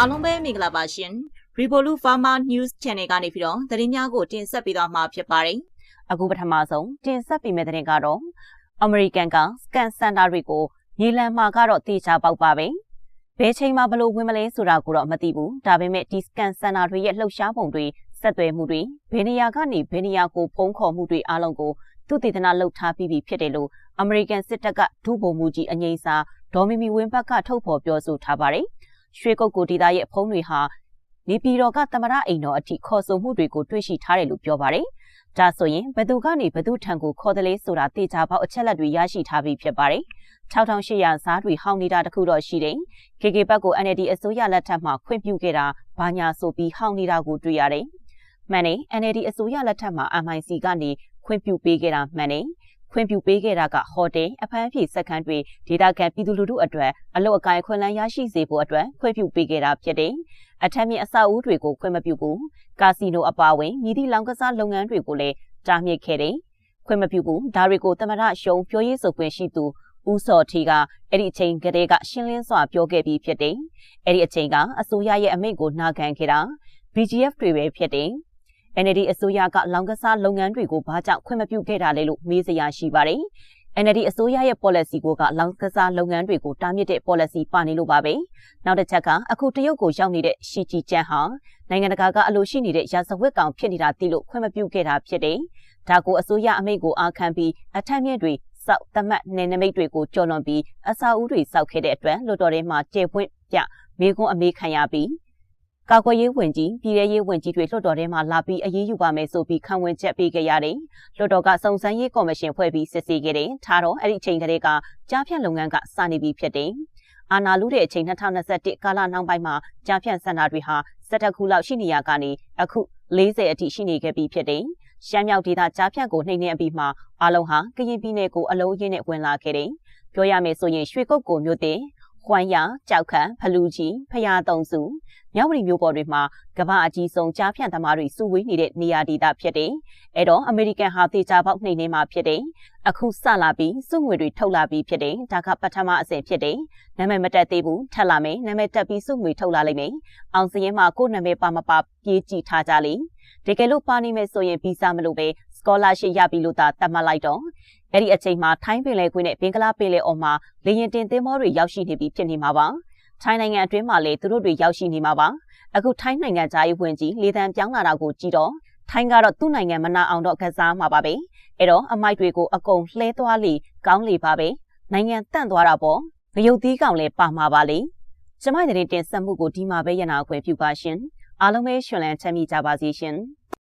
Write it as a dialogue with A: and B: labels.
A: အားလုံးပဲမင်္ဂလာပါရှင် Revolut Pharma News Channel ကနေပြီးတော့သတင်းများကိုတင်ဆက်ပေးသွားမှာဖြစ်ပါတယ်
B: အခုပထမဆုံးတင်ဆက်ပေးမယ့်တဲ့တင်ကတော့အမေရိကန်ကစကန်စင်တာတွေကိုရေလံမှာကတော့တေချာပေါက်ပါပဲဘယ်ချိန်မှဘလို့ဝင်မလဲဆိုတာကိုတော့မသိဘူးဒါပေမဲ့ဒီစကန်စင်တာတွေရဲ့လှုပ်ရှားပုံတွေဆက်သွယ်မှုတွေဘယ်နေရာကနေဘယ်နေရာကိုဖုံးခေါ်မှုတွေအားလုံးကိုသူတည်တနာလှုပ်ထားပြီးပြီဖြစ်တယ်လို့အမေရိကန်စစ်တပ်ကဒုဗိုလ်မှူးကြီးအငိမ့်စာဒေါ်မီမီဝင်းဘက်ကထုတ်ဖော်ပြောဆိုထားပါတယ် ရွှေကုတ်ကိုဒေတာရဲ့ဖုံးတွေဟာနေပြည်တော်ကသမရအိမ်တော်အထိခေါ်ဆိုမှုတွေကိုတွေ့ရှိထားတယ်လို့ပြောပါတယ်။ဒါဆိုရင်ဘယ်သူကနေဘယ်သူထံကိုခေါ်တယ်လဲဆိုတာတေချာပေါက်အချက်လက်တွေရရှိထားပြီးဖြစ်ပါတယ်။6800စားတွေဟောင်းနေတာတခုတော့ရှိတယ်။ KK ဘက်ကို NLD အစိုးရလက်ထက်မှာခွင့်ပြုခဲ့တာဘာညာဆိုပြီးဟောင်းနေတာကိုတွေ့ရတယ်။မှန်တယ် NLD အစိုးရလက်ထက်မှာ MIC ကနေခွင့်ပြုပေးခဲ့တာမှန်တယ်။ ခွင့်ပြုပေးခဲ့တာကဟိုတယ်အဖမ်းဖြေစက်ခန်းတွေဒေတာကန်ပြည်သူလူထုအတွက်အလုတ်အကိုင်ခွင့်လန်းရရှိစေဖို့အတွက်ခွင့်ပြုပေးခဲ့တာဖြစ်တယ်။အထက်မြင့်အဆောက်အဦတွေကိုခွင့်မပြုဘူး။ကာစီနိုအပါအဝင်မြည်သည့်လောင်ကစားလုပ်ငန်းတွေကိုလည်းတားမြစ်ခဲ့တယ်။ခွင့်မပြုဘူး။ဒါတွေကိုသမရရှုံပြောရေးဆိုခွင့်ရှိသူဦးစောထီကအဲ့ဒီအချိန်ကတည်းကရှင်းလင်းစွာပြောခဲ့ပြီးဖြစ်တယ်။အဲ့ဒီအချိန်ကအစိုးရရဲ့အမိန့်ကိုနာခံခဲ့တာ BGF တွေပဲဖြစ်တယ်။ NLD အစိုးရကလောင်ကစားလုပ်ငန်းတွေကိုဘာကြောင့်ခွင့်မပြုခဲ့တာလဲလို့မေးစရာရှိပါတယ်။ NLD အစိုးရရဲ့ policy ကိုကလောင်ကစားလုပ်ငန်းတွေကိုတားမြစ်တဲ့ policy ပါနေလို့ပါပဲ။နောက်တစ်ချက်ကအခုတရုတ်ကိုရောက်နေတဲ့ရှီဂျီကျန်ဟာနိုင်ငံတကာကအလိုရှိနေတဲ့ရာဇဝတ်ကောင်ဖြစ်နေတာသိလို့ခွင့်မပြုခဲ့တာဖြစ်တယ်။ဒါကိုအစိုးရအမိန့်ကိုအားခံပြီးအထက်မြင့်တွေစောက်တမတ်နယ်နိမိတ်တွေကိုကြော်လွန်ပြီးအစာအုပ်တွေစောက်ခဲ့တဲ့အတွက်လွတ်တော်ထဲမှာကျေပွင့်ပြမိကွန်းအမေးခံရပြီး ကာကွယ်ရေးဝန်ကြီးပြည်ထရေးဝန်ကြီးတွေလွှတ်တော်ထဲမှာလာပြီးအရေးယူပါမယ်ဆိုပြီးခံဝင်ချက်ပေးခဲ့ရတယ်။လွှတ်တော်ကစုံစမ်းရေးကော်မရှင်ဖွဲ့ပြီးစစ်ဆေးခဲ့တယ်။ထားတော့အဲ့ဒီအချိန်ကလေးကကြားဖြတ်လုပ်ငန်းကစနေပြီဖြစ်တယ်။အာနာလူတဲ့အချိန်2021ကာလနောက်ပိုင်းမှာကြားဖြတ်စင်တာတွေဟာ17ခုလောက်ရှိနေရကနေအခု40အထိရှိနေခဲ့ပြီးဖြစ်တယ်။ရှမ်းမြောက်ဒေသကြားဖြတ်ကိုနှိမ့်နေအပြီးမှာအလုံးဟာကရင်ပြည်နယ်ကိုအလုံးရင်းနဲ့ဝင်လာခဲ့တယ်။ပြောရမယ်ဆိုရင်ရွှေကုတ်ကိုမြို့တင် ခွမ်းရကြောက်ခန့်ဖလူကြီးဖရာတုံစုမြောက်ပရီမျိုးပေါ်တွေမှာကမ္ဘာအကြီးဆုံးကြားဖြန့်သမားတွေစုဝေးနေတဲ့နေရာဒေသဖြစ်တယ်။အဲတော့အမေရိကန်ဟာတေချာပေါက်နှိမ့်နေမှာဖြစ်တယ်။အခုစလာပြီးစုငွေတွေထုတ်လာပြီးဖြစ်တယ်။ဒါကပထမအဆင့်ဖြစ်တယ်။နာမည်မတက်သေးဘူးထပ်လာမယ်။နာမည်တက်ပြီးစုငွေထုတ်လာလိမ့်မယ်။အောင်စရင်မှာကိုယ်နာမည်ပါမပါပြေးကြည့်ထားကြလိမ့်။တကယ်လို့ပါနေမယ်ဆိုရင်ဗီဇာမလို့ပဲ scholarship ရပြီလို့သာသတ်မှတ်လိုက်တော့ အဲ့ဒီအချိန်မှာထိုင်းပင်လယ်ကွေးနဲ့ဘင်္ဂလားပင်လယ်အော်မှာလေရင်တင်သင်းမောတွေရောက်ရှိနေပြီဖြစ်နေမှာပါ။ထိုင်းနိုင်ငံအတွင်းမှာလည်းသူတို့တွေရောက်ရှိနေမှာပါ။အခုထိုင်းနိုင်ငံသားရေးဝင်ကြီးလေတံပြောင်းလာတာကိုကြည့်တော့ထိုင်းကတော့သူ့နိုင်ငံမနာအောင်တော့ကစားမှာပါပဲ။အဲ့တော့အမိုက်တွေကိုအကုန်လှဲသွားလေကောင်းလေပါပဲ။နိုင်ငံတန့်သွားတာပေါ့။ငရုတ်သီးကောင်လည်းပါမှာပါလေ။ကျမတဲ့တင်ဆက်မှုကိုဒီမှာပဲရနာခွင့်ပြုပါရှင်။အားလုံးပဲရှင်လန်းချမ်းမြေ့ကြပါစေရှင်။